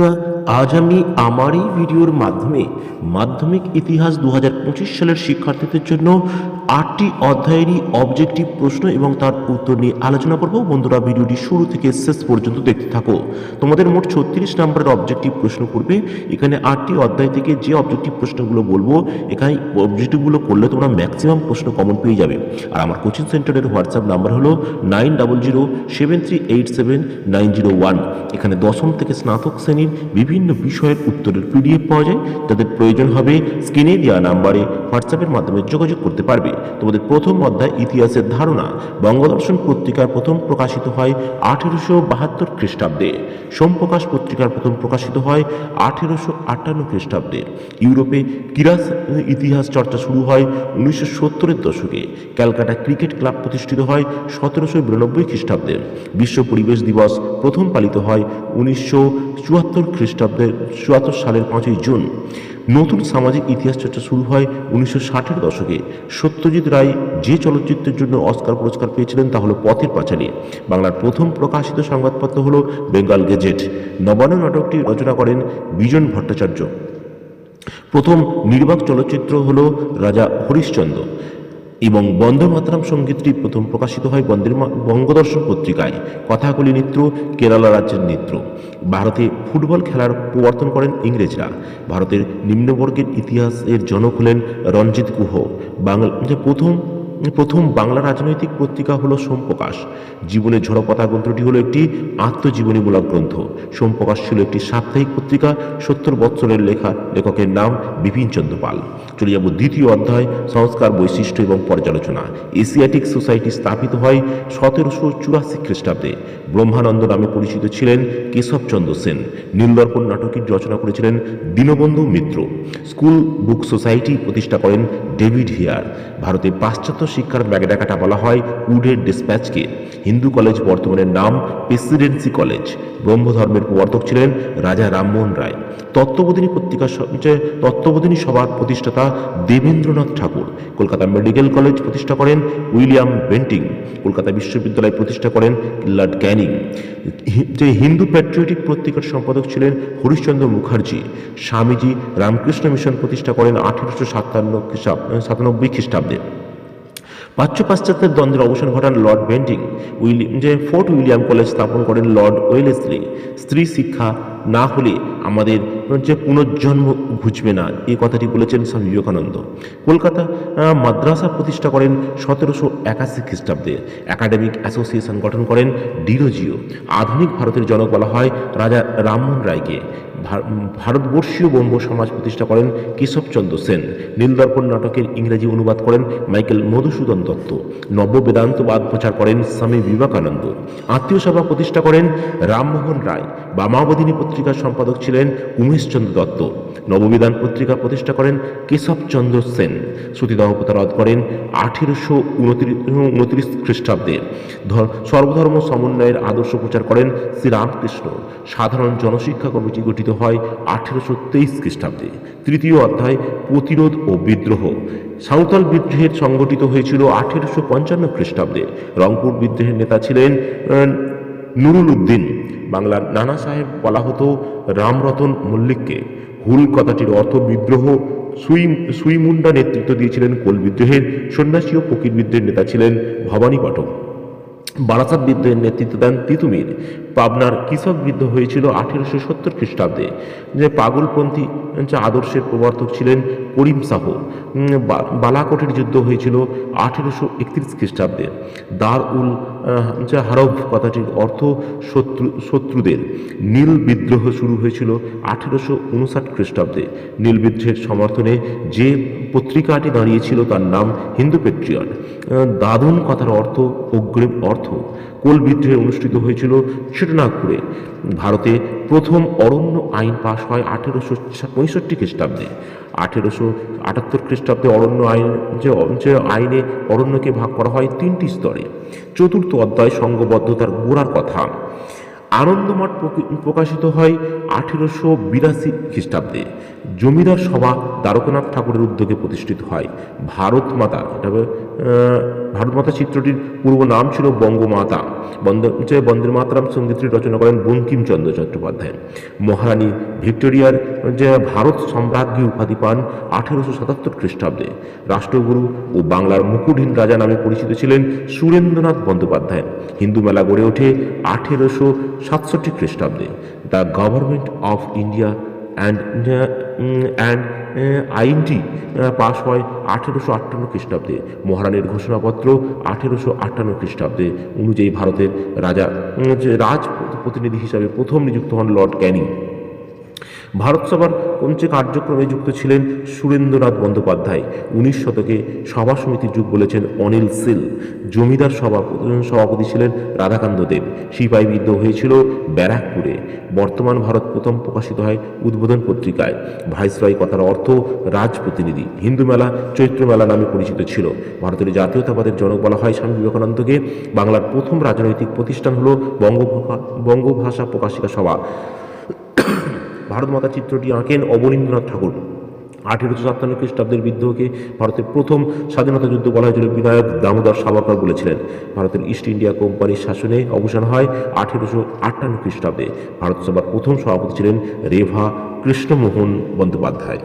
বন্ধুরা আজ আমি আমার এই ভিডিওর মাধ্যমে মাধ্যমিক ইতিহাস দু হাজার পঁচিশ সালের শিক্ষার্থীদের জন্য আটটি অধ্যায়েরই অবজেক্টিভ প্রশ্ন এবং তার উত্তর নিয়ে আলোচনা করব। বন্ধুরা, ভিডিওটি শুরু থেকে শেষ পর্যন্ত দেখতে থাকো। তোমাদের মোট ছত্রিশ নম্বরের অবজেক্টিভ প্রশ্ন করবে এখানে আটটি অধ্যায় থেকে যে অবজেক্টিভ প্রশ্নগুলো বলব, এখানে অবজেক্টিভগুলো করলে তোমরা ম্যাক্সিমাম প্রশ্ন কমন পেয়ে যাবে। আর আমার কোচিং সেন্টারের হোয়াটসঅ্যাপ নাম্বার হলো nine double zero seven three eight seven nine zero one. এখানে দশম থেকে স্নাতক শ্রেণির বিভিন্ন বিষয়ের উত্তরের পিডিএফ পাওয়া যায়। তাদের প্রয়োজন হবে স্ক্রিনে দেওয়া নাম্বারে হোয়াটসঅ্যাপের মাধ্যমে যোগাযোগ করতে পারবে। তোমাদের প্রথম অধ্যায় ইতিহাসের ধারণা। বঙ্গদর্শন পত্রিকার প্রথম প্রকাশিত হয় আঠেরোশো বাহাত্তর খ্রিস্টাব্দে। সোমপ্রকাশ পত্রিকার প্রথম প্রকাশিত হয় আঠেরোশো আটান্ন খ্রিস্টাব্দে। ইউরোপে কিরাস ইতিহাস চর্চা শুরু হয় উনিশশো সত্তরের দশকে। ক্যালকাটা ক্রিকেট ক্লাব প্রতিষ্ঠিত হয় সতেরোশো বিরানব্বই খ্রিস্টাব্দে। বিশ্ব পরিবেশ দিবস প্রথম পালিত হয় উনিশশো চুয়াত্তর খ্রিস্টাব্দের চুয়াত্তর সালের পাঁচই জুন। নতুন সামাজিক ইতিহাস চর্চা শুরু হয় উনিশশো ষাটের দশকে। সত্যজিৎ রায় যে চলচ্চিত্রের জন্য অস্কার পুরস্কার পেয়েছিলেন তা হলো পথের পাঁচালী। বাংলার প্রথম প্রকাশিত সংবাদপত্র হল বেঙ্গল গেজেট। নবান্ন নাটকটি রচনা করেন বিজন ভট্টাচার্য। প্রথম নির্বাক চলচ্চিত্র হল রাজা হরিশ্চন্দ্র। এবং বন্দে মাতরাম সঙ্গীতটি প্রথম প্রকাশিত হয় বন্দে বঙ্গদর্শন পত্রিকায়। কথাকলি নৃত্য, কেরালা রাজ্যের নৃত্য। ভারতে ফুটবল খেলার প্রবর্তন করেন ইংরেজরা। ভারতের নিম্নবর্গের ইতিহাসের জনক হলেন রঞ্জিত গুহ। বাংলা প্রথম প্রথম বাংলা রাজনৈতিক পত্রিকা হলো সোমপ্রকাশ। জীবনের ঝড়পথা গ্রন্থটি হলো একটি আত্মজীবনীমূলক গ্রন্থ। সোমপ্রকাশ ছিল একটি সাপ্তাহিক পত্রিকা, সত্তর বৎসরের লেখা, লেখকের নাম বিপিন চন্দ্র পাল। চলে যাব দ্বিতীয় অধ্যায়, সংস্কার বৈশিষ্ট্য এবং পর্যালোচনা। এশিয়াটিক সোসাইটি স্থাপিত হয় সতেরোশো চুরাশি খ্রিস্টাব্দে। ব্রহ্মানন্দ নামে পরিচিত ছিলেন কেশবচন্দ্র সেন। নীলদর্পণ নাটকটি রচনা করেছিলেন Dinabandhu Mitra. School book society প্রতিষ্ঠা করেন ডেভিড হিয়ার, ভারতে পাশ্চাত্য শিক্ষার ব্যাগডাকাটা বলা হয় উডের ডিসপ্যাচকে। হিন্দু কলেজ বর্তমানের নাম প্রেসিডেন্সি কলেজ। ব্রহ্মধর্মের প্রবর্তক ছিলেন রাজা রামমোহন রায়। তত্ত্ববোধিনী পত্রিকা তত্ত্ববোধিনী সভার প্রতিষ্ঠাতা দেবেন্দ্রনাথ ঠাকুর। কলকাতা মেডিকেল কলেজ প্রতিষ্ঠা করেন উইলিয়াম বেন্টিং। কলকাতা বিশ্ববিদ্যালয় প্রতিষ্ঠা করেন লর্ড ক্যানিং। যে হিন্দু প্যাট্রিয়টিক পত্রিকার সম্পাদক ছিলেন হরিশ্চন্দ্র মুখার্জি। স্বামীজি রামকৃষ্ণ মিশন প্রতিষ্ঠা করেন আঠেরোশো সাতান্ন খ্রিস্টাব্দ। সাতানব্বই খ্রিস্টাব্দে। প্রাচ্য পাশ্চাত্যের দ্বন্দ্বের অবসান ঘটান লর্ড বেন্টিং উইলিয়াম যে ফোর্ট উইলিয়াম কলেজ স্থাপন করেন লর্ড ওয়েলেসলি। স্ত্রী শিক্ষা না হলে আমাদের যে পুনর্জন্ম ঘুচবে না এই কথাটি বলেছেন স্বামী বিবেকানন্দ। কলকাতা মাদ্রাসা প্রতিষ্ঠা করেন সতেরোশো একাশি খ্রিস্টাব্দে। একাডেমিক অ্যাসোসিয়েশন গঠন করেন ডিরোজিও। আধুনিক ভারতের জনক বলা হয় রাজা রামমোহন রায়কে। ভারতবর্ষীয় ব্রহ্ম সমাজ প্রতিষ্ঠা করেন কেশবচন্দ্র সেন। নীলদর্পণ নাটকের ইংরেজি অনুবাদ করেন মাইকেল মধুসূদন দত্ত। নব্য বেদান্তবাদ প্রচার করেন স্বামী বিবেকানন্দ। আত্মীয় সভা প্রতিষ্ঠা করেন রামমোহন রায়। বামাবদিনী পত্রিকার সম্পাদক ছিলেন উমেশচন্দ্র দত্ত। নববিধান পত্রিকা প্রতিষ্ঠা করেন কেশবচন্দ্র সেন। সতীদাহপতা রদ করেন আঠেরোশো উনত্রিশ খ্রিস্টাব্দে। ধর- সর্বধর্ম সমন্বয়ের আদর্শ প্রচার করেন শ্রীরামকৃষ্ণ। সাধারণ জনশিক্ষা কমিটি গঠিত হয় আঠেরোশো তেইশ খ্রিস্টাব্দে। তৃতীয় অধ্যায়, প্রতিরোধ ও বিদ্রোহ। সাঁওতাল বিদ্রোহের সংগঠিত হয়েছিল আঠেরোশো পঞ্চান্ন খ্রিস্টাব্দে। রংপুর বিদ্রোহের নেতা ছিলেন নুরুল উদ্দিন। বাংলার নানা সাহেব বলা হতো রামরতন মল্লিককে। হুল কথাটির অর্থ বিদ্রোহ। সুই সুইমুন্ডা নেতৃত্ব দিয়েছিলেন কোল বিদ্রোহের সন্ন্যাসী ও ফকির বিদ্রোহের নেতা ছিলেন ভবানী পাঠক বারাসাত বিদ্রোহের নেতৃত্ব দেন তিতুমির। পাবনার কৃষক বিদ্রোহ হয়েছিল আঠেরোশো সত্তর খ্রিস্টাব্দে যে পাগলপন্থী যে আদর্শের প্রবর্তক ছিলেন করিম শাহ বালাকোটের যুদ্ধ হয়েছিল আঠেরোশো একত্রিশ খ্রিস্টাব্দে। দার উল আহ, হারব কথাটির অর্থ শত্রু শত্রুদের। নীল বিদ্রোহ শুরু হয়েছিল আঠেরোশো উনষাট খ্রিস্টাব্দে। নীল বিদ্রোহের সমর্থনে যে পত্রিকাটি দাঁড়িয়েছিল তার নাম হিন্দু পেট্রিয়ট। দাদন কথার অর্থ অগ্রিম অর্থ। কোল বিদ্রোহে অনুষ্ঠিত হয়েছিল ছোটনাগপুরে ভারতে প্রথম অরণ্য আইন পাশ হয় আঠেরোশো পঁয়ষট্টি খ্রিস্টাব্দে। আঠেরোশো আটাত্তর খ্রিস্টাব্দে অরণ্য আইন যে যে আইনে অরণ্যকে ভাগ করা হয় তিনটি স্তরে। চতুর্থ অধ্যায় সংঘবদ্ধতার গোড়ার কথা। আনন্দমঠ প্রকাশিত হয় আঠেরোশো বিরাশি খ্রিস্টাব্দে। জমিদার সভা দ্বারকনাথ ঠাকুরের উদ্যোগে প্রতিষ্ঠিত হয়। ভারত মাতা, এটা ভারতমাতা চিত্রটির পূর্ব নাম ছিল বঙ্গমাতা। বন্দে বন্দে মাতরম সঙ্গীতটি রচনা করেন বঙ্কিমচন্দ্র চট্টোপাধ্যায়। মহারানী ভিক্টোরিয়ার, যে ভারত সম্রাজ্ঞী উপাধি পান আঠেরোশো সাতাত্তর খ্রিস্টাব্দে। রাষ্ট্রগুরু ও বাংলার মুকুটহীন রাজা নামে পরিচিত ছিলেন সুরেন্দ্রনাথ বন্দ্যোপাধ্যায়। হিন্দু মেলা গড়ে ওঠে আঠেরোশো সাতষট্টি খ্রিস্টাব্দে। The government of India and and আইনটি পাশ হয় আঠেরোশো আটান্ন খ্রিস্টাব্দে। মহারানীর ঘোষণাপত্র আঠেরোশো আটান্ন খ্রিস্টাব্দে। অনুযায়ী ভারতের রাজা রাজ প্রতিনিধি হিসাবে প্রথম নিযুক্ত হন লর্ড ক্যানিং। ভারত সভার কার্যক্রমে যুক্ত ছিলেন সুরেন্দ্রনাথ বন্দ্যোপাধ্যায়। উনিশ শতকে সভা সমিতির যুগ বলেছেন অনিল সিল। জমিদার সভা সভাপতি ছিলেন রাধাকান্ত দেব। সিপাহী বিদ্রোহ হয়েছিল ব্যারাকপুরে। বর্তমান ভারত প্রথম প্রকাশিত হয় উদ্বোধন পত্রিকায়। ভাইসরয় কথার অর্থ রাজ প্রতিনিধি হিন্দু মেলা চৈত্র মেলা নামে পরিচিত ছিল। ভারতের জাতীয়তাবাদের জনক বলা হয় স্বামী বিবেকানন্দকে। বাংলার প্রথম রাজনৈতিক প্রতিষ্ঠান হল বঙ্গভাষা বঙ্গভাষা প্রকাশিকা সভা। ভারত মাতা চিত্রটি আঁকেন অবনীন্দ্রনাথ ঠাকুর। আঠেরোশো সাতান্ন খ্রিস্টাব্দের বিদ্রোহকে ভারতের প্রথম স্বাধীনতা যুদ্ধ বলা হয়েছিল, বিধায়ক দামোদর সাভারকর বলেছিলেন। ভারতের ইস্ট ইন্ডিয়া কোম্পানির শাসনে অবসান হয় আঠেরোশো আটান্ন খ্রিস্টাব্দে। ভারতসভার প্রথম সভাপতি ছিলেন রেভা কৃষ্ণমোহন বন্দ্যোপাধ্যায়।